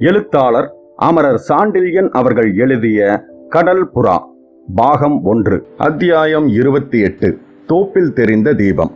எழுத்தாளர் அமரர் சாண்டில்யன் அவர்கள் எழுதிய கடல் புறா பாகம் ஒன்று அத்தியாயம் இருபத்தி எட்டு தோப்பில் தெரிந்த தீபம்.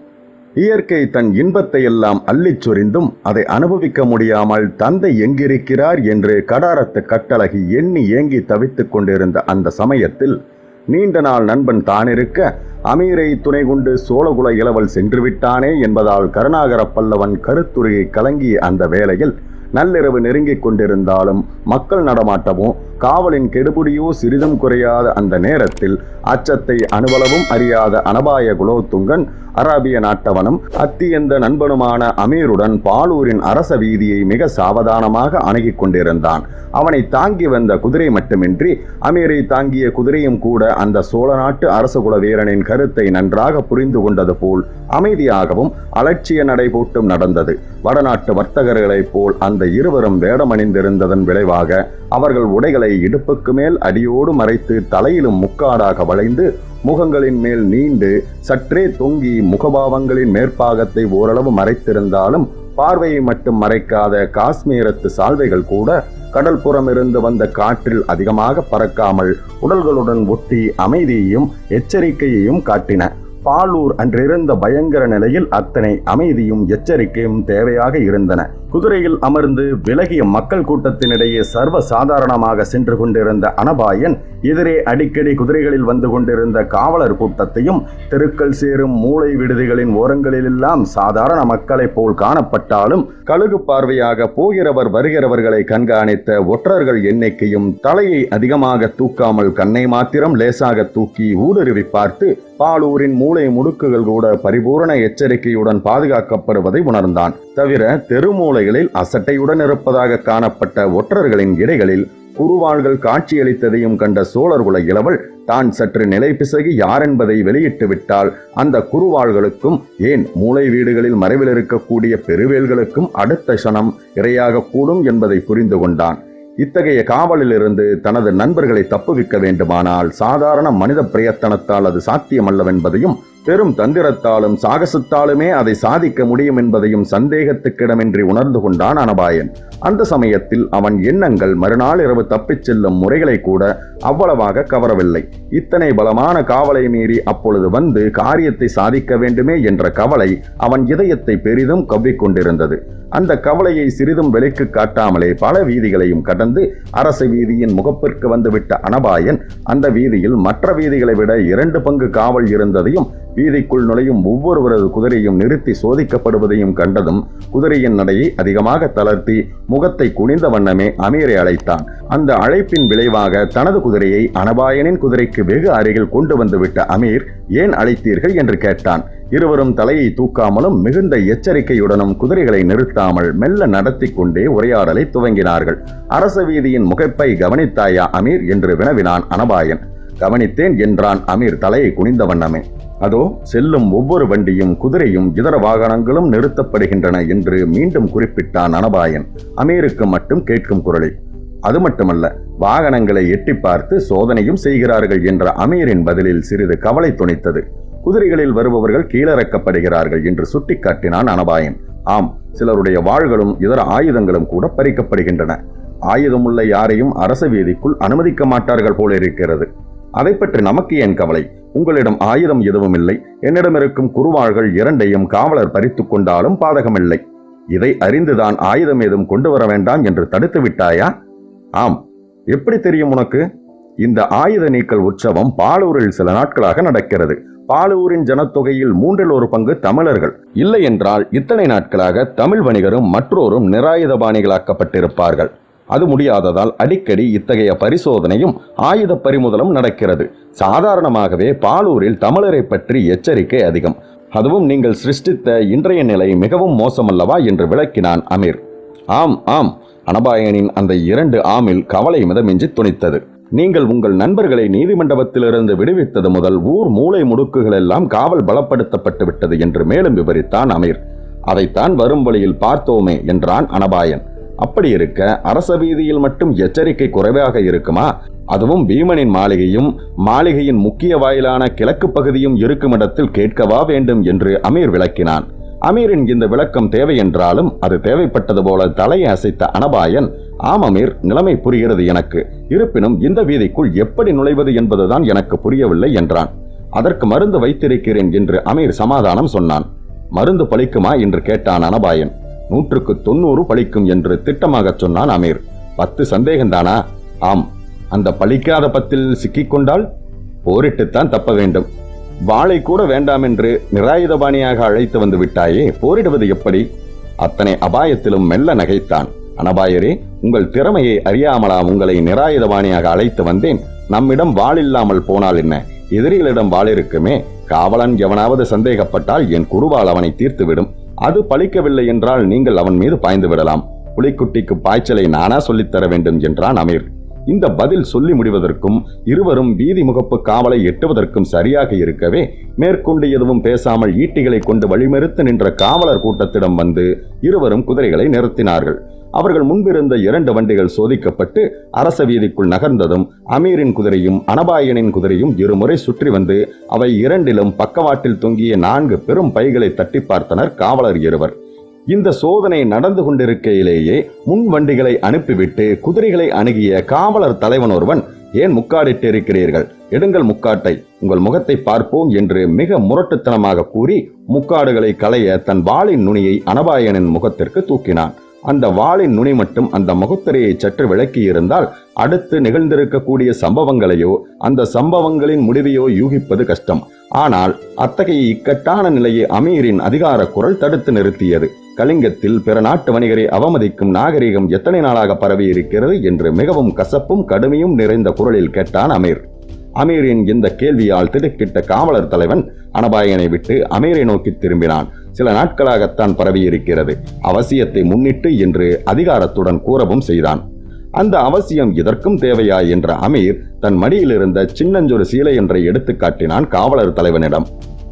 இயற்கை தன் இன்பத்தை எல்லாம் அள்ளிச் சொரிந்தும் அதை அனுபவிக்க முடியாமல் தந்தை எங்கிருக்கிறார் என்று கடாரத்து கட்டழகி எண்ணி ஏங்கி தவித்துக் கொண்டிருந்த அந்த சமயத்தில் நீண்ட நாள் நண்பன் தானிருக்க அமீரை துணை கொண்டு சோழகுல இளவல் சென்று விட்டானே என்பதால் கருணாகர பல்லவன் கருத்துரையை கலங்கிய அந்த வேளையில் நள்ளிரவு நெருங்கிக் கொண்டிருந்தாலும் மக்கள் நடமாட்டமோ காவலின் கெடுபுடியோ சிறிதும் குறையாத அந்த நேரத்தில் அச்சத்தை அணுவளவும் அறியாத அனபாய குலோத்துங்கன் அராபிய நாட்டவனும் அத்தியந்த நண்பனுமான அமீருடன் பாலூரின் அரச வீதியை மிக சாவதானமாக அணுகிக் கொண்டிருந்தான். அவனை தாங்கி வந்த குதிரை மட்டுமின்றி அமீரை தாங்கிய குதிரையும் கூட அந்த சோழ நாட்டு அரச குல வீரனின் கருத்தை நன்றாக புரிந்து கொண்டது போல் அமைதியாகவும் அலட்சிய நடை போட்டும் நடந்தது. வடநாட்டு வர்த்தகர்களைப் போல் அந்த இருவரும் வேடமணிந்திருந்ததன் விளைவாக அவர்கள் உடைகளை இடுப்புக்கு மேல் அடியோடு மறைத்து தலையிலும் முக்காடாக வளைந்து முகங்களின் மேல் நீண்டு சற்றே தொங்கி முகபாவங்களின் மேற்பாகத்தை ஓரளவு மறைத்திருந்தாலும் பார்வையை மட்டும் மறைக்காத காஷ்மீரத்து சால்வைகள் கூட கடல் புறமிருந்து வந்த காற்றில் அதிகமாக பறக்காமல் உடல்களுடன் ஒட்டி அமைதியையும் எச்சரிக்கையையும் காட்டின. பாலூர் அன்றிருந்த பயங்கர நிலையில் அத்தனை அமைதியும் எச்சரிக்கையும் தேவையாக இருந்தன. குதிரையில் அமர்ந்து விலகிய மக்கள் கூட்டத்தினிடையே சர்வ சாதாரணமாக சென்று கொண்டிருந்த அனபாயன் எதிரே அடிக்கடி குதிரைகளில் வந்து கொண்டிருந்த காவலர் கூட்டத்தையும் தெருக்கள் சேரும் மூளை விடுதிகளின் ஓரங்களிலெல்லாம் சாதாரண மக்களைப் போல் காணப்பட்டாலும் கழுகு பார்வையாக போகிறவர் வருகிறவர்களை கண்காணித்த ஒற்றர்கள் எண்ணிக்கையும் தலையை அதிகமாக தூக்காமல் கண்ணை மாத்திரம் லேசாக தூக்கி ஊடுருவி பார்த்து பாலூரின் மூளை முடுக்குகள் கூட பரிபூரண எச்சரிக்கையுடன் பாதுகாக்கப்படுவதை உணர்ந்தான். தவிர தெருமூலைகளில் அசட்டையுடன் இருப்பதாக காணப்பட்ட ஒற்றர்களின் இடைகளில் குருவாள்கள் காட்சியளித்ததையும் கண்ட சோழர்குல இளவல் தான் சற்று நிலை பிசகி யாரென்பதை வெளியிட்டு விட்டால் அந்த குருவாள்களுக்கும் ஏன் மூளை வீடுகளில் மறைவில் இருக்கக்கூடிய பெருவேல்களுக்கும் அடுத்த சனம் இரையாக கூடும் என்பதை புரிந்து கொண்டான். இத்தகைய காவலிலிருந்து தனது நண்பர்களை தப்புவிக்க வேண்டுமானால் சாதாரண மனித பிரயத்தனத்தால் அது சாத்தியமல்லவென்பதையும் பெரும் தந்திரத்தாலும் சாகசத்தாலுமே அதை சாதிக்க முடியும் என்பதையும் சந்தேகத்துக்கிடமின்றி உணர்ந்து கொண்டான் அனபாயன். அந்த சமயத்தில் அவன் எண்ணங்கள் மறுநாள் இரவு தப்பிச் செல்லும் முறைகளை கூட அவ்வளவாக கவரவில்லை. இத்தனை பலமான காவலை மீறி அப்பொழுது வந்து காரியத்தை சாதிக்க வேண்டுமே என்ற கவலை அவன் இதயத்தை பெரிதும் கவ்விக்கொண்டிருந்தது. அந்த கவலையை சிறிதும் வெளிக்கு காட்டாமலே பல வீதிகளையும் கடந்து அரசு வீதியின் முகப்பிற்கு வந்துவிட்ட அனபாயன் அந்த வீதியில் மற்ற வீதிகளை விட இரண்டு பங்கு காவல் இருந்ததையும் வீதிக்குள் நுழையும் ஒவ்வொருவரது குதிரையும் நிறுத்தி சோதிக்கப்படுவதையும் கண்டதும் குதிரையின் நடையை அதிகமாக தளர்த்தி முகத்தை குனிந்த வண்ணமே அமீரை அழைத்தான். அந்த அழைப்பின் விளைவாக தனது குதிரையை அனபாயனின் குதிரைக்கு வெகு அருகில் கொண்டு வந்துவிட்ட அமீர் ஏன் அழைத்தீர்கள்? என்று கேட்டான். இருவரும் தலையை தூக்காமலும் மிகுந்த எச்சரிக்கையுடனும் குதிரைகளை நிறுத்தாமல் மெல்ல நடத்தி கொண்டே உரையாடலை துவங்கினார்கள். அரச வீதியின் முகப்பை கவனித்தாயா அமீர் என்று வினவினான் அனபாயன். கவனித்தேன் என்றான் அமீர் தலையை குனிந்த வண்ணமே. அதோ செல்லும் ஒவ்வொரு வண்டியும் குதிரையும் இதர வாகனங்களும் நிறுத்தப்படுகின்றன என்று மீண்டும் குறிப்பிட்டான் அனபாயன். அமீருக்கு மட்டும் கேட்கும் குரலில் அது மட்டுமல்ல வாகனங்களை எட்டி பார்த்து சோதனையும் செய்கிறார்கள் என்ற அமீரின் பதிலில் சிறிது கவலை துணித்தது குதிரைகளில் வருபவர்கள் கீழறக்கப்படுகிறார்கள் என்று சுட்டிக்காட்டினான் அனபாயன். ஆம் சிலருடைய வாள்களும் இதர ஆயுதங்களும் கூட பறிக்கப்படுகின்றன. ஆயுதமுள்ள யாரையும் அரச வீதிக்குள் அனுமதிக்க மாட்டார்கள் போல இருக்கிறது. அதை பற்றி நமக்கு ஏன் கவலை? உங்களிடம் ஆயுதம் எதுவும் இல்லை. என்னிடம் இருக்கும் குருவாள்கள் இரண்டையும் காவலர் பறித்துக் கொண்டாலும் பாதகமில்லை. இதை அறிந்துதான் ஆயுதம் ஏதும் கொண்டு வர வேண்டாம் என்று தடுத்து விட்டாயா? ஆம். எப்படி தெரியும் உனக்கு? இந்த ஆயுத நீக்கல் உற்சவம் பாலூரில் சில நாட்களாக நடக்கிறது. பாலூரின் ஜனத்தொகையில் மூன்றில் ஒரு பங்கு தமிழர்கள். இல்லை என்றால் இத்தனை நாட்களாக தமிழ் வணிகரும் மற்றோரும் நிராயுதபாணிகளாக்கப்பட்டிருப்பார்கள் அது முடியாததால் அடிக்கடி இத்தகைய பரிசோதனையும் ஆயுத பறிமுதலும் நடக்கிறது. சாதாரணமாகவே பாலூரில் தமிழரை பற்றி எச்சரிக்கை அதிகம். அதுவும் நீங்கள் சிருஷ்டித்த இன்றைய நிலை மிகவும் மோசமல்லவா என்று விளக்கினான் அமீர். ஆம் ஆம். அனபாயனின் அந்த இரண்டு ஆமில் கவலை மிதமின்றி துணித்தது. நீங்கள் உங்கள் நண்பர்களை நீதிமண்டபத்திலிருந்து விடுவித்தது முதல் ஊர் மூளை முடுக்குகள் எல்லாம் காவல் பலப்படுத்தப்பட்டு விட்டது என்று மேலும் விவரித்தான் அமீர். அதைத்தான் வரும் வழியில் பார்த்தோமே என்றான் அனபாயன். அப்படி இருக்க அரச வீதியில் மட்டும் எச்சரிக்கை குறைவாக இருக்குமா? அதுவும் பீமனின் மாளிகையும் மாளிகையின் முக்கிய வாயிலான கிழக்கு பகுதியும் இருக்கும் இடத்தில் கேட்கவா வேண்டும் என்று அமீர் விளக்கினான். அமீரின் இந்த விளக்கம் தேவை என்றாலும் அது தேவைப்பட்டது போல தலையை அசைத்த அனபாயன் ஆம் அமீர் நிலைமை புரிகிறது எனக்கு. இருப்பினும் இந்த வீதிக்குள் எப்படி நுழைவது என்பதுதான் எனக்கு புரியவில்லை என்றான். அதற்கு மருந்து வைத்திருக்கிறேன் என்று அமீர் சமாதானம் சொன்னான். மருந்து பழிக்குமா என்று கேட்டான் அனபாயன். நூற்றுக்கு தொண்ணூறு பழிக்கும் என்று திட்டமாகச் சொன்னான் அமீர். பத்து சந்தேகம்தானா ஆம். அந்த பழிக்காத பத்தில் சிக்கிக்கொண்டால்? போரிட்டுத்தான் தப்ப வேண்டும். வாளை கூட வேண்டாம் என்று நிராயுதபாணியாக அழைத்து வந்து விட்டாயே போரிடுவது எப்படி? அத்தனை அபாயத்திலும் மெல்ல நகைத்தான். அனபாயரே உங்கள் திறமையை அறியாமலா உங்களை நிராயுதபாணியாக அழைத்து வந்தேன். நம்மிடம் வாழில்லாமல் போனால் என்ன? எதிரிகளிடம் வாழிருக்குமே காவலன் எவனாவது சந்தேகப்பட்டால் என் குருவால் அவனை தீர்த்துவிடும். அது பழிக்கவில்லை என்றால் நீங்கள் அவன் மீது பாய்ந்து விடலாம். புலிக்குட்டிக்கு பாய்ச்சலை நானா சொல்லித்தர வேண்டும் என்றான் அமீர். இந்த பதில் சொல்லி முடிவதற்கும் இருவரும் வீதி முகப்பு காவலை எட்டுவதற்கும் சரியாக இருக்கவே மேற்கொண்டு எதுவும் பேசாமல் ஈட்டிகளை கொண்டு வழிமறுத்து நின்ற காவலர் கூட்டத்திடம் வந்து இருவரும் குதிரைகளை நிறுத்தினார்கள். அவர்கள் முன்பிருந்த இரண்டு வண்டிகள் சோதிக்கப்பட்டு அரச வீதிக்குள் நகர்ந்ததும் அமீரின் குதிரையும் அனபாயனின் குதிரையும் இருமுறை சுற்றி வந்து அவை இரண்டிலும் பக்கவாட்டில் தொங்கிய நான்கு பெரும் பைகளை தட்டி பார்த்தனர் காவலர் இருவர். இந்த சோதனை நடந்து கொண்டிருக்கையிலேயே முன் வண்டிகளை அனுப்பிவிட்டு குதிரைகளை அணுகிய காவலர் தலைவன் ஒருவன் ஏன் முக்காடிட்டு இருக்கிறீர்கள் எடுங்கள் முக்காட்டை உங்கள் முகத்தை பார்ப்போம் என்று மிக முரட்டுத்தனமாக கூறி முக்காடுகளை களைய தன் வாளின் நுனியை அனபாயனின் முகத்திற்கு தூக்கினான். அந்த வாளின் நுனி மட்டும் அந்த முகத்திரையை சற்று விளக்கி இருந்தால் அடுத்து நிகழ்ந்திருக்கக்கூடிய சம்பவங்களையோ அந்த சம்பவங்களின் முடிவையோ யூகிப்பது கஷ்டம். ஆனால் அத்தகைய இக்கட்டான நிலையை அமீரின் அதிகார குரல் தடுத்து நிறுத்தியது. கலிங்கத்தில் பிற நாட்டு வணிகரை அவமதிக்கும் நாகரிகம் எத்தனை நாளாக பரவி இருக்கிறது என்று மிகவும் கசப்பும் கடுமையும் நிறைந்த குரலில் கேட்டான் அமீர். அமீரின் இந்த கேள்வியால் திடுக்கிட்ட காவலர் தலைவன் அனபாயனை விட்டு அமீரை நோக்கி திரும்பினான். சில நாட்களாகத்தான் பரவியிருக்கிறது. அவசியத்தை முன்னிட்டு என்று அதிகாரத்துடன் கூறவும் செய்தான். அந்த அவசியம் இதற்கும் தேவையா என்ற அமீர் தன் மடியிலிருந்த சின்னஞ்சொரு சீலை என்றை எடுத்து காட்டினான் காவலர் தலைவனிடம்.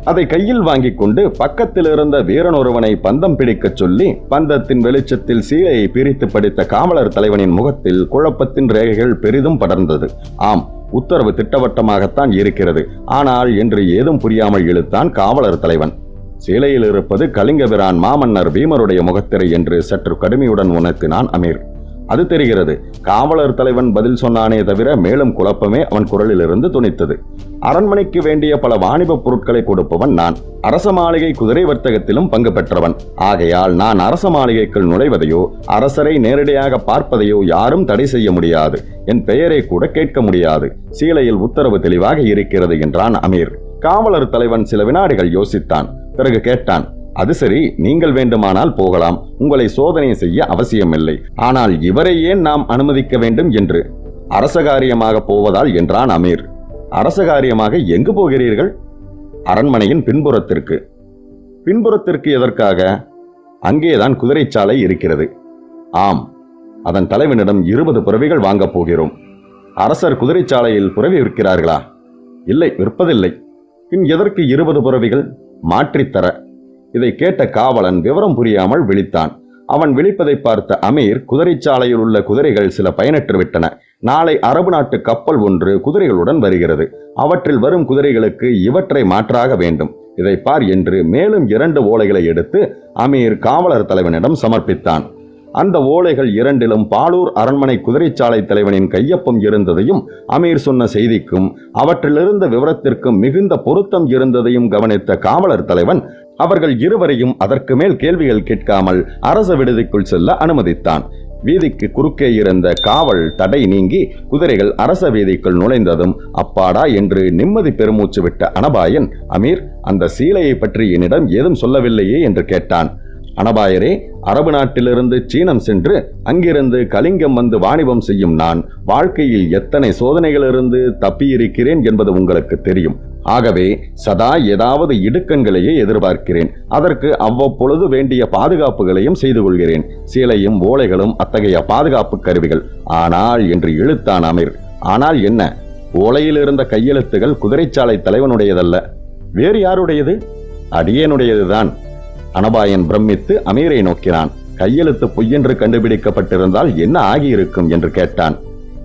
அதை கையில் வாங்கிக் கொண்டு பக்கத்தில் இருந்த வீரன் ஒருவனை பந்தம் பிடிக்கச் சொல்லி பந்தத்தின் வெளிச்சத்தில் சீலையை பிரித்து படித்த காவலர் தலைவனின் முகத்தில் குழப்பத்தின் ரேகைகள் பெரிதும் படர்ந்தது. ஆம் உத்தரவு திட்டவட்டமாகத்தான் இருக்கிறது. ஆனால் என்று ஏதும் புரியாமல் இழுத்தான் காவலர் தலைவன். சிலையில் இருப்பது கலிங்கபிரான் மாமன்னர் பீமருடைய முகத்திரை என்று சற்று கடுமையுடன் உணர்த்தினான் அமீர். அது தெரிகிறது. காவலர் தலைவன் பதில் சொன்னானே தவிர மேலும் குழப்பமே அவன் குரலிலிருந்து துணித்தது. அரண்மனைக்கு வேண்டிய பல வாணிபப் பொருட்களை கொடுப்பவன் நான். அரச மாளிகை குதிரை வர்த்தகத்திலும் பங்கு பெற்றவன். ஆகையால் நான் அரச மாளிகைக்குள் நுழைவதையோ அரசரை நேரடியாக பார்ப்பதையோ யாரும் தடை செய்ய முடியாது. என் பெயரை கூட கேட்க முடியாது. சீலையில் உத்தரவு தெளிவாக இருக்கிறது என்றான் அமீர். காவலர் தலைவன் சில வினாடிகள் யோசித்தான். பிறகு கேட்டான் அது சரி நீங்கள் வேண்டுமானால் போகலாம். உங்களை சோதனை செய்ய அவசியமில்லை. ஆனால் இவரை ஏன் நாம் அனுமதிக்க வேண்டும் என்று? அரசகாரியமாக போவதால் என்றான் அமீர். அரசகாரியமாக எங்கு போகிறீர்கள்? அரண்மனையின் பின்புறத்திற்கு. பின்புறத்திற்கு எதற்காக? அங்கேதான் குதிரைச்சாலை இருக்கிறது. ஆம் அதன் தலைவனிடம் இருபது புறவிகள் வாங்கப் போகிறோம். அரசர் குதிரைச்சாலையில் புறவி விற்கிறார்களா? இல்லை விற்பதில்லை. பின் எதற்கு இருபது புறவிகள்? மாற்றித்தர. இதை கேட்ட காவலன் விவரம் புரியாமல் விழித்தான். அவன் விழிப்பதை பார்த்த அமீர் குதிரைச்சாலையில் உள்ள குதிரைகள் சில பயனற்று விட்டன. நாளை அரபு நாட்டு கப்பல் ஒன்று குதிரைகளுடன் வருகிறது. அவற்றில் வரும் குதிரைகளுக்கு இவற்றை மாற்றாக வேண்டும். இதை பார் என்று மேலும் இரண்டு ஓலைகளை எடுத்து அமீர் காவலர் தலைவனிடம் சமர்ப்பித்தான். அந்த ஓலைகள் இரண்டிலும் பாலூர் அரண்மனை குதிரைச்சாலை தலைவனின் கையொப்பம் இருந்ததையும் அமீர் சொன்ன செய்திக்கும் அவற்றிலிருந்த விவரத்திற்கும் மிகுந்த பொருத்தம் இருந்ததையும் கவனித்த காவலர் தலைவன் அவர்கள் இருவரையும் அதற்கு மேல் கேள்விகள் கேட்காமல் அரச விடுதிக்குள் செல்ல அனுமதித்தான். வீதிக்கு குறுக்கே இருந்த காவல் தடை நீங்கி குதிரைகள் அரச வீதிக்குள் நுழைந்ததும் அப்பாடா என்று நிம்மதி பெருமூச்சு விட்ட அனபாயன் அமீர் அந்த சீலையை பற்றி என்னிடம் ஏதும் சொல்லவில்லையே என்று கேட்டான். அனபாயரே அரபு நாட்டிலிருந்து சீனம் சென்று அங்கிருந்து கலிங்கம் வந்து வாணிபம் செய்யும் நான் வாழ்க்கையில் எத்தனை சோதனைகளிலிருந்து தப்பியிருக்கிறேன் என்பது உங்களுக்கு தெரியும். ஆகவே சதா ஏதாவது இடுக்கண்களையே எதிர்பார்க்கிறேன். அதற்கு அவ்வப்பொழுது வேண்டிய பாதுகாப்புகளையும் செய்து கொள்கிறேன். சீலையும் ஓலைகளும் அத்தகைய பாதுகாப்பு கருவிகள். ஆனால் என்று இழுத்தான் அமீர். ஆனால் என்ன? ஓலையில் இருந்த கையெழுத்துகள் குதிரைச்சாலை தலைவனுடையதல்ல. வேறு யாருடையது? அடியேனுடையதுதான். அனபாயன் பிரமித்து அமீரை நோக்கினான். கையெழுத்து பொய்யென்று கண்டுபிடிக்கப்பட்டிருந்தால் என்ன ஆகியிருக்கும் என்று கேட்டான்.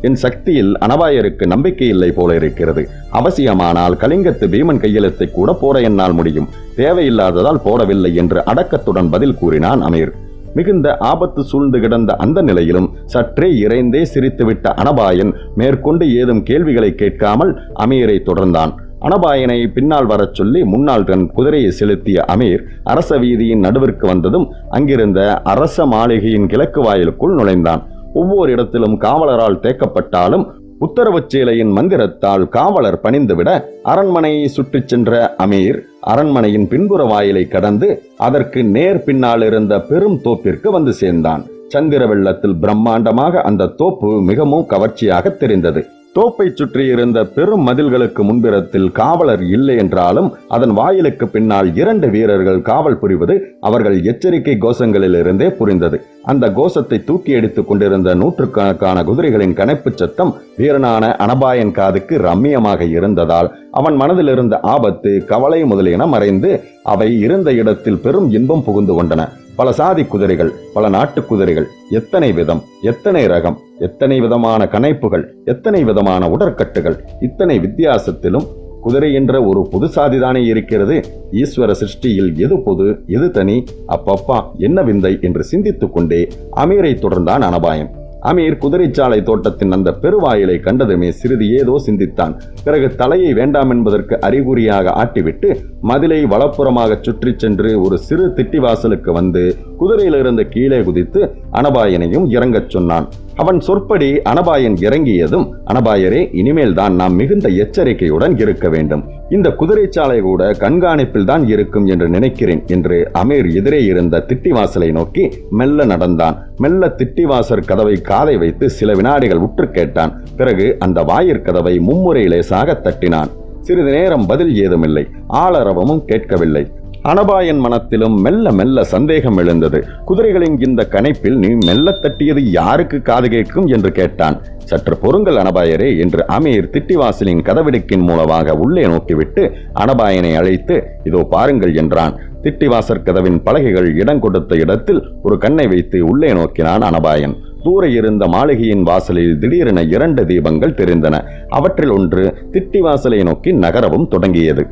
என் சக்தியில் அனபாயருக்கு நம்பிக்கை இல்லை போல இருக்கிறது. அவசியமானால் கலிங்கத்து பீமன் கையெழுத்தை கூட போட என்னால் முடியும். தேவையில்லாததால் போடவில்லை என்று அடக்கத்துடன் பதில் கூறினான் அமீர். மிகுந்த ஆபத்து சூழ்ந்து கிடந்த அந்த நிலையிலும் சற்றே இறைந்தே சிரித்துவிட்ட அனபாயன் மேற்கொண்டு ஏதும் கேள்விகளை கேட்காமல் அமீரை தொடர்ந்தான். அனபாயனை பின்னால் வரச் சொல்லி முன்னால் தன் குதிரையை செலுத்திய அமீர் அரச வீதியின் நடுவிற்கு வந்ததும் அங்கிருந்த அரச மாளிகையின் கிழக்கு வாயிலுக்குள் நுழைந்தான். ஒவ்வொரு இடத்திலும் காவலரால் தேக்கப்பட்டாலும் உத்தரவுச் சேலையின் மந்திரத்தால் காவலர் பணிந்துவிட அரண்மனையை சுற்றிச் சென்ற அமீர் அரண்மனையின் பின்புற வாயிலை கடந்து அதற்கு நேர் பின்னால் இருந்த பெரும் தோப்பிற்கு வந்து சேர்ந்தான். சந்திர வெள்ளத்தில் பிரம்மாண்டமாக அந்த தோப்பு மிகவும் கவர்ச்சியாக தெரிந்தது. தோப்பை சுற்றி இருந்த பெரும் மதில்களுக்கு முன்பிறத்தில் காவலர் இல்லை என்றாலும் அதன் வாயிலுக்கு பின்னால் இரண்டு வீரர்கள் காவல் புரிவது அவர்கள் எச்சரிக்கை கோஷங்களிலிருந்தே புரிந்தது. அந்த கோஷத்தை தூக்கி அடித்துக் கொண்டிருந்த நூற்றுக்கணக்கான குதிரைகளின் கணைப்பு சத்தம் வீரனான அனபாயன் காதுக்கு ரம்மியமாக இருந்ததால் அவன் மனதில் இருந்த ஆபத்து கவலை முதலியன மறைந்து அவை இருந்த இடத்தில் பெரும் இன்பம் புகுந்து கொண்டன. பல சாதி குதிரைகள் பல நாட்டு குதிரைகள் எத்தனை விதம் எத்தனை ரகம் எத்தனை விதமான கனைப்புகள் எத்தனை விதமான உடற்கட்டுகள் இத்தனை வித்தியாசத்திலும் குதிரை என்ற ஒரு புது சாதிதானே இருக்கிறது. ஈஸ்வர சிருஷ்டியில் எது பொது எது தனி அப்பப்பா என்ன விந்தை என்று சிந்தித்துக் கொண்டே அமீரை தொடர்ந்தான் அனபாயம். அமீர் குதிரைச்சாலை தோட்டத்தின் அந்த பெருவாயிலை கண்டதுமே சிறிது ஏதோ சிந்தித்தான். பிறகு தலையை வேண்டாம் என்பதற்கு அறிகுறியாக ஆட்டிவிட்டு மதிலை வலப்புறமாக சுற்றி சென்று ஒரு சிறு திட்டிவாசலுக்கு வந்து குதிரையிலிருந்து கீழே குதித்து அனபாயனையும் இறங்கச் சொன்னான். அவன் சொற்படி அனபாயன் இறங்கியதும் அனபாயரே இனிமேல் தான் நாம் மிகுந்த எச்சரிக்கையுடன் இருக்க வேண்டும். இந்த குதிரைச்சாலை கூட கண்காணிப்பில் தான் இருக்கும் என்று நினைக்கிறேன் என்று அமீர் எதிரே இருந்த திட்டிவாசலை நோக்கி மெல்ல நடந்தான். மெல்ல திட்டிவாசர் கதவை காதை வைத்து சில வினாடிகள் உற்று கேட்டான். பிறகு அந்த வாயிற்கதவை மும்முறை லேசாக தட்டினான். சிறிது நேரம் பதில் ஏதுமில்லை. ஆளரவமும் கேட்கவில்லை. அனபாயன் மனத்திலும் மெல்ல மெல்ல சந்தேகம் எழுந்தது. குதிரைகளின் இந்த கணைப்பில் நீ மெல்ல தட்டியது யாருக்கு காது கேட்கும் என்று கேட்டான். சற்று பொறுங்கள் அனபாயரே என்று அமீர் திட்டிவாசலின் கதவிடுக்கின் மூலமாக உள்ளே நோக்கிவிட்டு அனபாயனை அழைத்து இதோ பாருங்கள் என்றான். திட்டிவாசற் கதவின் பலகைகள் இடம் கொடுத்த இடத்தில் ஒரு கண்ணை வைத்து உள்ளே நோக்கினான் அனபாயன். தூர இருந்த மாளிகையின் வாசலில் திடீரென இரண்டு தீபங்கள் தெரிந்தன. அவற்றில் ஒன்று திட்டிவாசலை நோக்கி நகரவும் தொடங்கியது.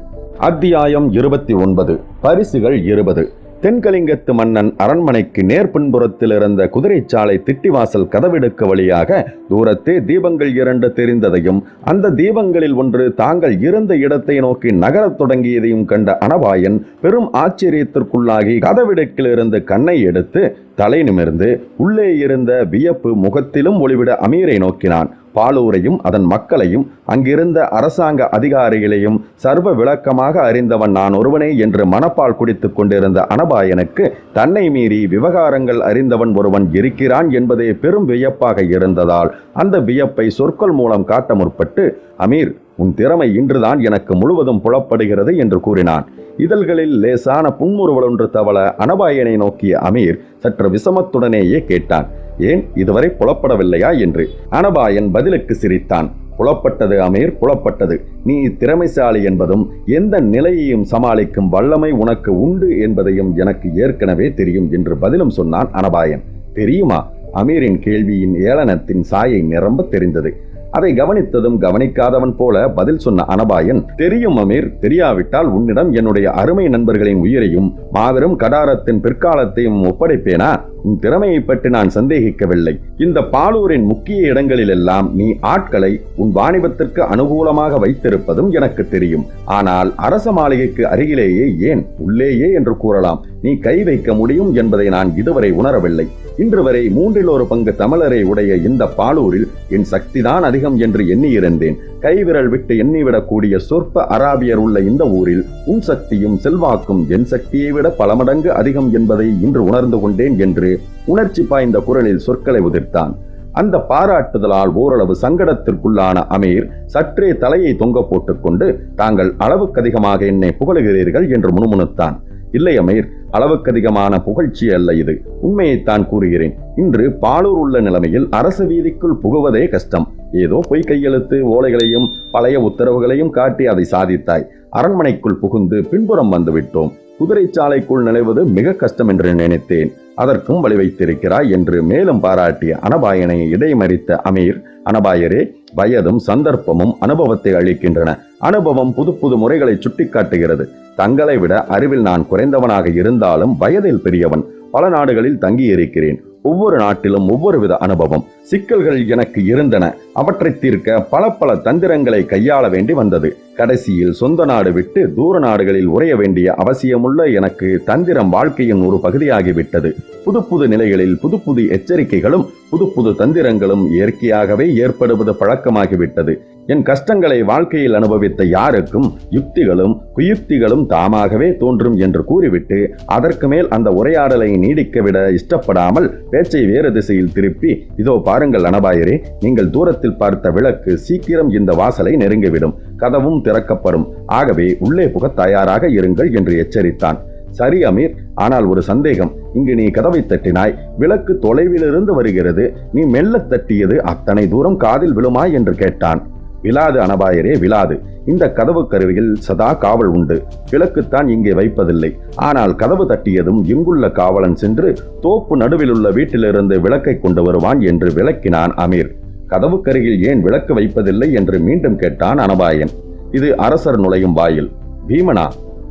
அத்தியாயம் இருபத்தி ஒன்பது பரிசுகள் இருபது. தென்கலிங்கத்து மன்னன் அரண்மனைக்கு நேர்பின்புறத்தில் இருந்த குதிரைச்சாலை திட்டிவாசல் கதவெடுக்க வழியாக தூரத்தே தீபங்கள் இரண்டு தெரிந்ததையும் அந்த தீபங்களில் ஒன்று தாங்கள் இருந்த இடத்தை நோக்கி நகரத் தொடங்கியதையும் கண்ட அனபாயன் பெரும் ஆச்சரியத்திற்குள்ளாகி கதவிடுக்கிலிருந்து கண்ணை எடுத்து தலை நிமிர்ந்து உள்ளே இருந்த வியப்பு முகத்திலும் ஒளிவிட அமீரை நோக்கினான். பாலூரையும் அதன் மக்களையும் அங்கிருந்த அரசாங்க அதிகாரிகளையும் சர்வ விளக்கமாக அறிந்தவன் நான் ஒருவனே என்று மனப்பால் குடித்துக் கொண்டிருந்த அனபாயனுக்கு தன்னை மீறி விவகாரங்கள் அறிந்தவன் ஒருவன் இருக்கிறான் என்பதே பெரும் வியப்பாக இருந்ததால் அந்த வியப்பை சொற்கள் மூலம் காட்ட முற்பட்டு அமீர் உன் திறமை இன்றுதான் எனக்கு முழுவதும் புலப்படுகிறது என்று கூறினான். இதழ்களில் லேசான புன்முறுவல் ஒன்று தவள அனபாயனை நோக்கிய அமீர் சற்று விசமத்துடனேயே கேட்டான். ஏன் இதுவரை புலப்படவில்லையா என்று? அனபாயன் பதிலுக்கு சிரித்தான். புலப்பட்டது அமீர் புலப்பட்டது. நீ திறமைசாலி என்பதும் எந்த நிலையையும் சமாளிக்கும் வல்லமை உனக்கு உண்டு என்பதையும் எனக்கு ஏற்கனவே தெரியும் என்று பதிலும் சொன்னான் அனபாயன். தெரியுமா? அமீரின் கேள்வியின் ஏளனத்தின் சாயை நிரம்ப தெரிந்தது. அதை கவனித்ததும் கவனிக்காதவன் போல பதில் சொன்ன அனபாயன் தெரியும் அமீர் தெரியாவிட்டால் உன்னிடம் என்னுடைய அருமை நண்பர்களின் உயிரையும் மாபெரும் கடாரத்தின் பிற்காலத்தையும் ஒப்படைப்பேனா? உன் திறமையை பற்றி நான் சந்தேகிக்கவில்லை. இந்த பாலூரின் முக்கிய இடங்களிலெல்லாம் நீ ஆட்களை உன் வாணிபத்திற்கு அனுகூலமாக வைத்திருப்பதும் எனக்கு தெரியும். ஆனால் அரச மாளிகைக்கு அருகிலேயே ஏன்? உள்ளேயே என்று கூறலாம். நீ கை வைக்க முடியும் என்பதை நான் இதுவரை உணரவில்லை. இன்று வரை மூன்றில் ஒரு பங்கு தமிழரை உடைய இந்த பாலூரில் என் சக்திதான் அதிகம் என்று எண்ணியிருந்தேன். கைவிரல் விட்டு எண்ணிவிடக்கூடிய சொற்ப அராபியர் உள்ள இந்த ஊரில் உன் சக்தியும் செல்வாக்கும் என் சக்தியை விட பல மடங்கு அதிகம் என்பதை இன்று உணர்ந்து கொண்டேன் என்று உணர்ச்சி பாய்ந்த குரலில் சொற்களை உதிர்த்தான். அந்த பாராட்டுதலால் ஓரளவு சங்கடத்திற்குள்ளான அமீர் சற்றே தலையை தொங்க போட்டுக்கொண்டு தாங்கள் அளவுக்கதிகமாக என்னை புகழுகிறீர்கள் என்று முணுமுணுத்தான். இல்லை அமீர் அளவுக்கதிகமான புகழ்ச்சி அல்ல இது. உண்மையைத்தான் கூறுகிறேன். இன்று பாலூர் உள்ள நிலைமையில் அரச வீதிக்குள் புகுவதே கஷ்டம். ஏதோ பொய் கையெழுத்து ஓலைகளையும் பழைய உத்தரவுகளையும் காட்டி அதை சாதித்தாய். அரண்மனைக்குள் புகுந்து பின்புறம் வந்துவிட்டோம் குதிரை சாலைக்குள் நுழைவது மிக கஷ்டம் என்று நினைத்தேன். அதற்கும் வழி வைத்திருக்கிறாய் என்று மேலும் பாராட்டிய அனபாயனை இடைமறித்த அமீர் அனபாயரே வயதும் சந்தர்ப்பமும் அனுபவத்தை அளிக்கின்றன. அனுபவம் புது புது முறைகளை சுட்டிக்காட்டுகிறது. தங்களை விட அறிவில் நான் குறைந்தவனாக இருந்தாலும் வயதில் பெரியவன். பல நாடுகளில் தங்கியிருக்கிறேன். ஒவ்வொரு நாட்டிலும் ஒவ்வொரு வித அனுபவம் சிக்கல்கள் எனக்கு இருந்தன. அவற்றை தீர்க்க பல பல தந்திரங்களை கையாள வேண்டி வந்தது. கடைசியில் சொந்த நாடு விட்டு தூர நாடுகளில் உறைய வேண்டிய அவசியமுள்ள எனக்கு தந்திரம் வாழ்க்கையின் ஒரு பகுதியாகிவிட்டது. புது புது நிலைகளில் புது புது எச்சரிக்கைகளும் புது புது தந்திரங்களும் இயற்கையாகவே ஏற்படுவது பழக்கமாகிவிட்டது. என் கஷ்டங்களை வாழ்க்கையில் அனுபவித்த யாருக்கும் யுக்திகளும் குயுக்திகளும் தாமாகவே தோன்றும் என்று கூறிவிட்டு அதற்கு மேல் அந்த உரையாடலை நீடிக்க விட இஷ்டப்படாமல் பேச்சை வேறு திசையில் திருப்பி இதோ பாருங்கள் அனபாயரே நீங்கள் தூரத்தில் பார்த்த விளக்கு சீக்கிரம் இந்த வாசலை நெருங்கிவிடும் கதவும் திறக்கப்படும். ஆகவே உள்ளே புக தயாராக இருங்கள் என்று எச்சரித்தான். சரி அமீர் ஆனால் ஒரு சந்தேகம். இங்கு நீ கதவை தட்டினாய். விளக்கு தொலைவிலிருந்து வருகிறது. நீ மெல்ல தட்டியது அத்தனை தூரம் காதில் விழுமா என்று கேட்டான். விழாது அனபாயரே விழாது. இந்த கதவு கருவியில் சதா காவல் உண்டு. விளக்குத்தான் இங்கே வைப்பதில்லை. ஆனால் கதவு தட்டியதும் இங்குள்ள காவலன் சென்று தோப்பு நடுவிலுள்ள வீட்டிலிருந்து விளக்கை கொண்டு வருவான் என்று விளக்கினான் அமீர். கதவுக்கருகில் ஏன் விளக்கு வைப்பதில்லை என்று மீண்டும் கேட்டான் அனபாயன். இது அரசர் நுழையும் வாயில். பீமனா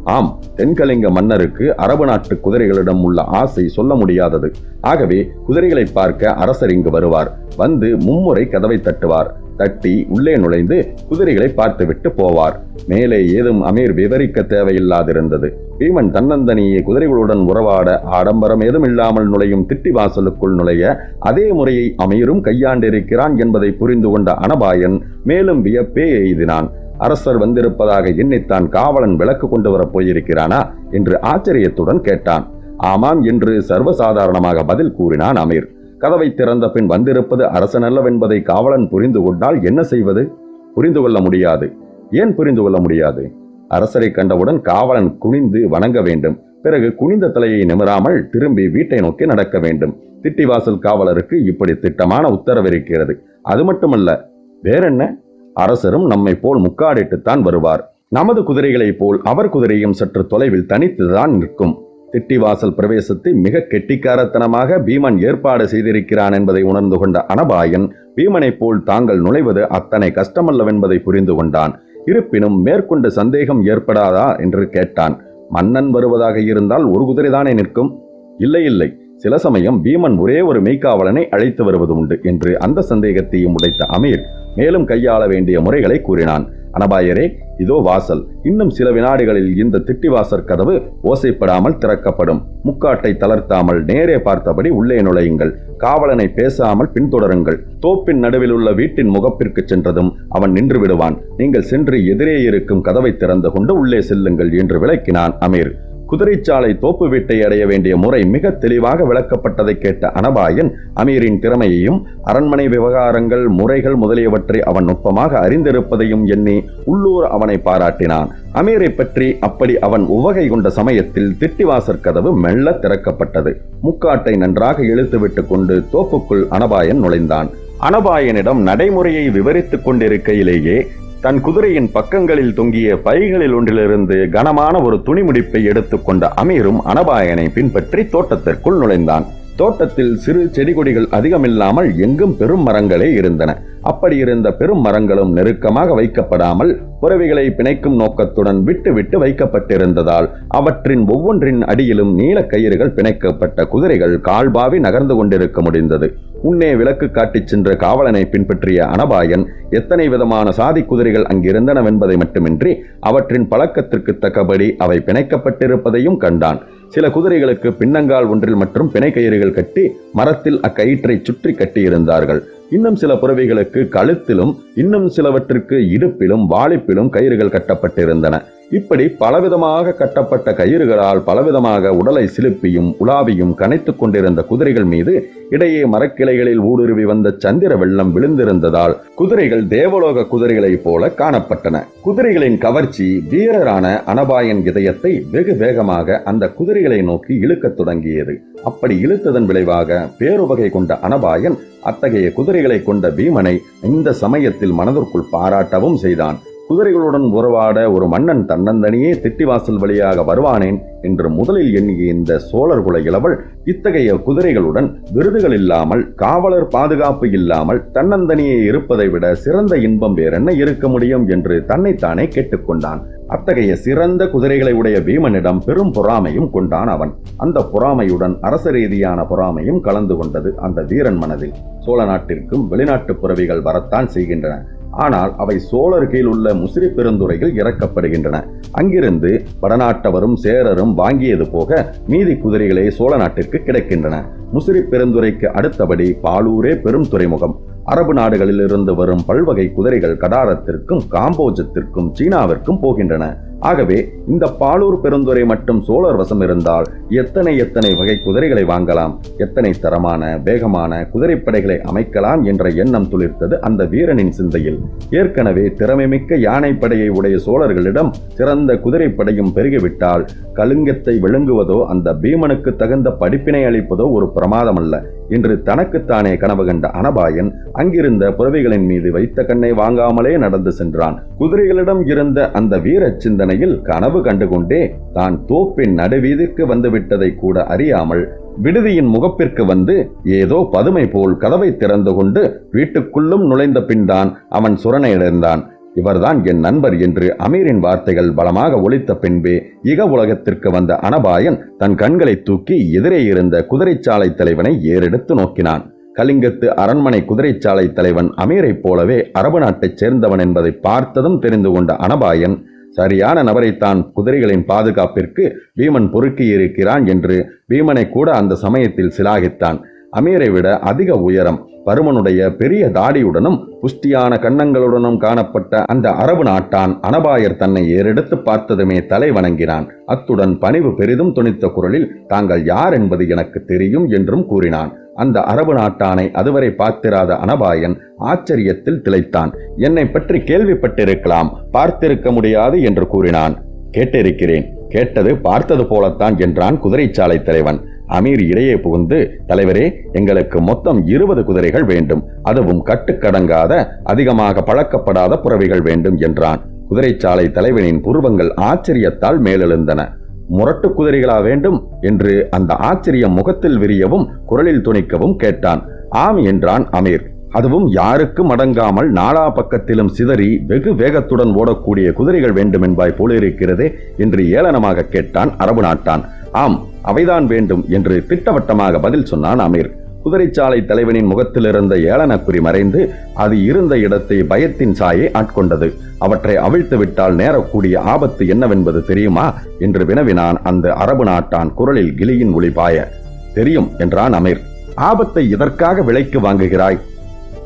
ஆம் தென்கலிங்க மன்னருக்கு அரபு நாட்டு குதிரைகளிடம் உள்ள ஆசை சொல்ல முடியாதது. ஆகவே குதிரைகளை பார்க்க அரசர் இங்கு வருவார். வந்து மும்முறை கதவை தட்டுவார். தட்டி உள்ளே நுழைந்து குதிரைகளை பார்த்துவிட்டு போவார். மேலே ஏதும் அமீர் விவரிக்க தேவையில்லாதிருந்தது. பீமன் தன்னந்தனியே குதிரைகளுடன் உறவாட ஆடம்பரம் ஏதும் இல்லாமல் நுழையும் திட்டி வாசலுக்குள் நுழைய அதே முறையை அமீரும் கையாண்டிருக்கிறான் என்பதை புரிந்து கொண்ட அனபாயன் மேலும் வியப்பே எய்தினான். அரசர் வந்திருப்பதாக எண்ணித்தான் காவலன் விளக்கு கொண்டு வரப் போயிருக்கிறானா என்று ஆச்சரியத்துடன் கேட்டான். ஆமாம் என்று சர்வசாதாரணமாக பதில் கூறினான் அமீர். கதவை திறந்த பின் வந்திருப்பது அரசன் அல்லவென்பதை காவலன் புரிந்து கொண்டால் என்ன செய்வது? புரிந்து கொள்ள முடியாது. ஏன் புரிந்து கொள்ள முடியாது? அரசரை கண்டவுடன் காவலன் குனிந்து வணங்க வேண்டும். பிறகு குனிந்த தலையை நிமிராமல் திரும்பி வீட்டை நோக்கி நடக்க வேண்டும். திட்டிவாசல் காவலருக்கு இப்படி திட்டமான உத்தரவு இருக்கிறது. அது மட்டுமல்ல வேறென்ன? அரசரும் நம்மை போல் முக்காடிட்டுத்தான் வருவார். நமது குதிரைகளைப் போல் அவர் குதிரையும் சற்று தொலைவில் தனித்துதான் நிற்கும். திட்டிவாசல் பிரவேசத்தை மிக கெட்டிக்காரத்தனமாக பீமன் ஏற்பாடு செய்திருக்கிறான் என்பதை உணர்ந்து கொண்ட அனபாயன் பீமனைப் போல் தாங்கள் நுழைவது அத்தனை கஷ்டமல்லவென்பதை புரிந்து கொண்டான். இருப்பினும் மேற்கொண்டு சந்தேகம் ஏற்படாதா என்று கேட்டான். மன்னன் வருவதாக இருந்தால் ஒரு குதிரைதானே நிற்கும்? இல்லை இல்லை. சில சமயம் பீமன் ஒரே ஒரு மெய்க்காவலனை அழைத்து வருவது உண்டு என்று அந்த சந்தேகத்தையும் உடைத்த அமீர் மேலும் கையாள வேண்டிய முறைகளை கூறினான். அனபாயரே இதோ வாசல். இன்னும் சில வினாடிகளில் இந்த திட்டிவாசற் கதவு ஓசைப்படாமல் திறக்கப்படும். முக்காட்டை தளர்த்தாமல் நேரே பார்த்தபடி உள்ளே நுழையுங்கள். காவலனை பேசாமல் பின்தொடருங்கள். தோப்பின் நடுவில் உள்ள வீட்டின் முகப்பிற்கு சென்றதும் அவன் நின்று விடுவான். நீங்கள் சென்று எதிரே இருக்கும் கதவை திறந்து கொண்டு உள்ளே செல்லுங்கள் என்று விளக்கினான் அமீர். குதிரைச்சாலை தோப்பு வீட்டை அடைய வேண்டிய முறை மிக தெளிவாக விளக்கப்பட்டதை கேட்ட அனபாயன் அமீரின் திறமையையும் அரண்மனை விவகாரங்கள் முறைகள் முதலியவற்றை அவன் நுட்பமாக அறிந்திருப்பதையும் எண்ணி உள்ளூர் அவனை பாராட்டினான். அமீரை பற்றி அப்படி அவன் உவகை கொண்ட சமயத்தில் திட்டிவாசற் கதவு மெல்ல திறக்கப்பட்டது. முக்காட்டை நன்றாக இழுத்துவிட்டு கொண்டு தோப்புக்குள் அனபாயன் நுழைந்தான். அனபாயனிடம் நடைமுறையை விவரித்துக் கொண்டிருக்கையிலேயே தன் குதிரையின் பக்கங்களில் தொங்கிய பைகளில் ஒன்றிலிருந்து கனமான ஒரு துணிமுடிப்பை எடுத்துக்கொண்ட அமீரும் அனபாயனை பின்பற்றி தோட்டத்திற்குள் நுழைந்தான். தோட்டத்தில் சிறு செடி கொடிகள் அதிகமில்லாமல் எங்கும் பெரும் மரங்களே இருந்தன. அப்படி இருந்த பெரும் மரங்களும் நெருக்கமாக வைக்கப்படாமல் புறவிகளை பிணைக்கும் நோக்கத்துடன் விட்டு விட்டு வைக்கப்பட்டிருந்ததால் அவற்றின் ஒவ்வொன்றின் அடியிலும் நீல கயிறுகள் பிணைக்கப்பட்ட குதிரைகள் கால்பாவி நகர்ந்து கொண்டிருக்க முடிந்தது. உன்னே விளக்கு காட்டிச் சென்ற காவலனை பின்பற்றிய அனபாயன் எத்தனை விதமான சாதி குதிரைகள் அங்கிருந்தனவென்பதை மட்டுமின்றி அவற்றின் பழக்கத்திற்கு தக்கபடி அவை பிணைக்கப்பட்டிருப்பதையும் கண்டான். சில குதிரைகளுக்கு பின்னங்கால் ஒன்றில் மற்றும் பிணை கயிறுகள் கட்டி மரத்தில் அக்கயிற்றை சுற்றி கட்டியிருந்தார்கள். இன்னும் சில புறவிகளுக்கு கழுத்திலும் இன்னும் சிலவற்றிற்கு இடுப்பிலும் வாளிப்பிலும் கயிறுகள் கட்டப்பட்டிருந்தன. இப்படி பலவிதமாக கட்டப்பட்ட கயிறுகளால் பலவிதமாக உடலை சிலுப்பியும் உலாவியும் கனைத்துக் கொண்டிருந்த குதிரைகள் மீது இடையே மரக்கிளைகளில் ஊடுருவி வந்த சந்திர வெள்ளம் விழுந்திருந்ததால் குதிரைகள் தேவலோக குதிரைகளைப் போல காணப்பட்டன. குதிரைகளின் கவர்ச்சி வீரரான அனபாயன் இதயத்தை வெகு வேகமாக அந்த குதிரைகளை நோக்கி இழுக்கத் தொடங்கியது. அப்படி இழுத்ததன் விளைவாக பேருவகை கொண்ட அனபாயன் அத்தகைய குதிரைகளை கொண்ட பீமனை இந்த சமயத்தில் மனதிற்குள் பாராட்டவும் செய்தான். குதிரைகளுடன் உறவாட ஒரு மன்னன் தன்னந்தனியே திட்டிவாசல் வழியாக வருவானேன் என்று முதலில் எண்ணிய இந்த சோழர் குல இளவல் இத்தகைய குதிரைகளுடன் விருதுகள் இல்லாமல் காவலர் பாதுகாப்பு இல்லாமல் தன்னந்தனியே இருப்பதை விட சிறந்த இன்பம் வேறென்ன இருக்க முடியும் என்று தன்னைத்தானே கேட்டுக்கொண்டான். அத்தகைய சிறந்த குதிரைகளை உடைய பீமனிடம் பெரும் பொறாமையும் கொண்டான் அவன். அந்த பொறாமையுடன் அரச ரீதியான பொறாமையும் கலந்து கொண்டது அந்த வீரன் மனதில். சோழ நாட்டிற்கும் வெளிநாட்டு புறவிகள் வரத்தான் செய்கின்றன. ஆனால் அவை சோழர் கீழ் உள்ள முசிறி பெருந்துறையில் இறக்கப்படுகின்றன. அங்கிருந்து வடநாட்டவரும் சேரரும் வாங்கியது போக மீதி குதிரைகளே சோழ நாட்டிற்கு கிடைக்கின்றன. முசிறி பெருந்துறைக்கு அடுத்தபடி பாலூரே பெரும் துறைமுகம். அரபு நாடுகளில் இருந்து வரும் பல்வகை குதிரைகள் கடாரத்திற்கும் காம்போஜத்திற்கும் சீனாவிற்கும் போகின்றன. ஆகவே இந்த பாலூர் பெருந்துறை மட்டும் சோழர் வசம் இருந்தால் எத்தனை எத்தனை வகை குதிரைகளை வாங்கலாம்? எத்தனை தரமான வேகமான குதிரைப்படைகளை அமைக்கலாம் என்ற எண்ணம் துளிர்த்தது அந்த வீரனின் சிந்தையில். ஏற்கனவே திறமைமிக்க யானைப்படையை உடைய சோழர்களிடம் சிறந்த குதிரைப்படையும் பெருகிவிட்டால் கலுங்கத்தை விழுங்குவதோ அந்த பீமனுக்கு தகுந்த படிப்பினை அளிப்பதோ ஒரு பிரமாதமல்ல. என்று தனக்குத்தானே கனவு கண்ட அனபாயன் அங்கிருந்த புறவிகளின் மீது வைத்த கண்ணை வாங்காமலே நடந்து சென்றான். குதிரைகளிடம் இருந்த அந்த வீர சிந்தனை சிந்தனையில் கனவு கண்டுகொண்டே தான் தோப்பின் நடுவீதிற்கு வந்துவிட்டதை கூட அறியாமல் விடுதியின் முகப்பிற்கு வந்து ஏதோ பதுமை போல் கதவை திறந்து கொண்டு வீட்டுக்குள்ளும் நுழைந்த பின்தான் அவன் சுரணையடைந்தான் இவர்தான் என் நண்பர் என்று அமீரின் வார்த்தைகள் பலமாக ஒழித்த பின்பே இக உலகத்திற்கு வந்த அனபாயன் தன் கண்களை தூக்கி எதிரே இருந்த குதிரைச்சாலை தலைவனை ஏறெடுத்து நோக்கினான். கலிங்கத்து அரண்மனை குதிரைச்சாலை தலைவன் அமீரைப் போலவே அரபு நாட்டைச் சேர்ந்தவன் என்பதை பார்த்ததும் தெரிந்து கொண்ட அனபாயன் சரியான நபரைத்தான் குதிரைகளின் பாதுகாப்பிற்கு பீமன் பொறுக்கியிருக்கிறான் என்று பீமனை கூட அந்த சமயத்தில் சிலாகித்தான். அமீரை விட அதிக உயரம் பருமனுடைய பெரிய தாடியுடனும் புஷ்டியான கன்னங்களுடனும் காணப்பட்ட அந்த அரபு நாட்டான் அனபாயர் தன்னை ஏறெடுத்து பார்த்ததுமே தலை வணங்கினான். அத்துடன் பணிவு பெரிதும் துணித்த குரலில் தாங்கள் யார் என்பது எனக்கு தெரியும் என்றும் கூறினான். அந்த அரபு நாட்டானை அதுவரை பார்த்திராத அனபாயன் ஆச்சரியத்தில் திளைத்தான். என்னை பற்றி கேள்விப்பட்டிருக்கலாம் பார்த்திருக்க முடியாது என்று கூறினான். கேட்டிருக்கிறேன். கேட்டது பார்த்தது போலத்தான் என்றான் குதிரைச்சாலை தலைவன். அமீர் இடையே புகுந்து தலைவரே எங்களுக்கு மொத்தம் இருபது குதிரைகள் வேண்டும். அதுவும் கட்டுக்கடங்காத அதிகமாக பழக்கப்படாத புறவிகள் வேண்டும் என்றான். குதிரைச்சாலை தலைவனின் புருவங்கள் ஆச்சரியத்தால் மேலெழுந்தன. முரட்டு குதிரைகளா வேண்டும்? என்று அந்த ஆச்சரியம் முகத்தில் விரியவும் குரலில் துணிக்கவும் கேட்டான். ஆம் என்றான் அமீர். அதுவும் யாருக்கும் அடங்காமல் நாலா பக்கத்திலும் சிதறி வெகு வேகத்துடன் ஓடக்கூடிய குதிரைகள் வேண்டும் என்பாய் போலிருக்கிறதே என்று ஏளனமாக கேட்டான் அரபு நாட்டான். ஆம் அவைதான் வேண்டும் என்று திட்டவட்டமாக பதில் சொன்னான் அமீர். குதிரைச்சாலை தலைவனின் முகத்தில் இருந்த ஏளனக்குறி மறைந்து அது இருந்த இடத்தை பயத்தின் சாயை ஆட்கொண்டது. அவற்றை அவிழ்த்து விட்டால் நேரக்கூடிய ஆபத்து என்னவென்பது தெரியுமா? என்று வினவினான் அந்த அரபு நாட்டான் குரலில் கிளியின் ஒளிபாய. தெரியும் என்றான் அமீர். ஆபத்தை இதற்காக விலைக்கு வாங்குகிறாய்?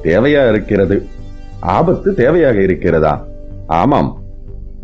தேவையா இருக்கிறது? ஆபத்து தேவையாக இருக்கிறதா? ஆமாம்.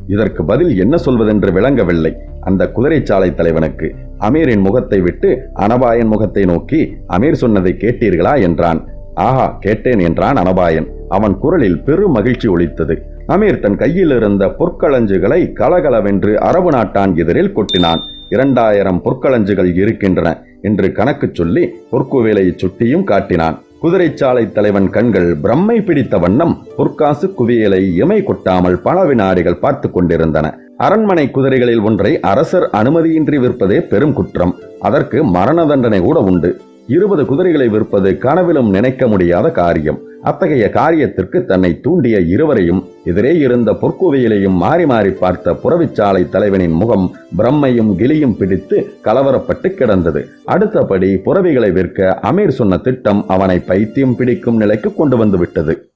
இதற்கு பதில் என்ன சொல்வதென்று விளங்கவில்லை. அந்த குதிரைச்சாலை தலைவனுக்கு அமீரின் முகத்தை விட்டு அனபாயன் முகத்தை நோக்கி அமீர் சொன்னதை கேட்டீர்களா? என்றான். ஆஹா கேட்டேன் என்றான் அனபாயன். அவன் குரலில் பெரும் மகிழ்ச்சி ஒலித்தது. அமீர் தன் கையில் இருந்த பொற்களஞ்சுகளை கலகலவென்று அரபு நாட்டான் எதிரில் கொட்டினான். இரண்டாயிரம் பொற்களஞ்சுகள் இருக்கின்றன என்று கணக்கு சொல்லி பொற்குவேலையை சுட்டியும் காட்டினான். குதிரைச்சாலை தலைவன் கண்கள் பிரம்மை பிடித்த வண்ணம் பொற்காசு குவியலை இமை கொட்டாமல் பல வினாடிகள் பார்த்து கொண்டிருந்தன. அரண்மனை குதிரைகளில் ஒன்றை அரசர் அனுமதியின்றி விற்பதே பெரும் குற்றம். அதற்கு மரண தண்டனை கூட உண்டு. இருபது குதிரைகளை விற்பது கனவிலும் நினைக்க முடியாத காரியம். அத்தகைய காரியத்திற்கு தன்னை தூண்டிய இருவரையும் எதிரே இருந்த பொற்குவையிலையும் மாறி மாறி பார்த்த புறவிச்சாலை தலைவனின் முகம் பிரம்மையும் கிளியும் பிடித்து கலவரப்பட்டு கிடந்தது. அடுத்தபடி புறவிகளை விற்க அமீர் சொன்ன திட்டம் அவனை பைத்தியம் பிடிக்கும் நிலைக்கு கொண்டு வந்து விட்டது.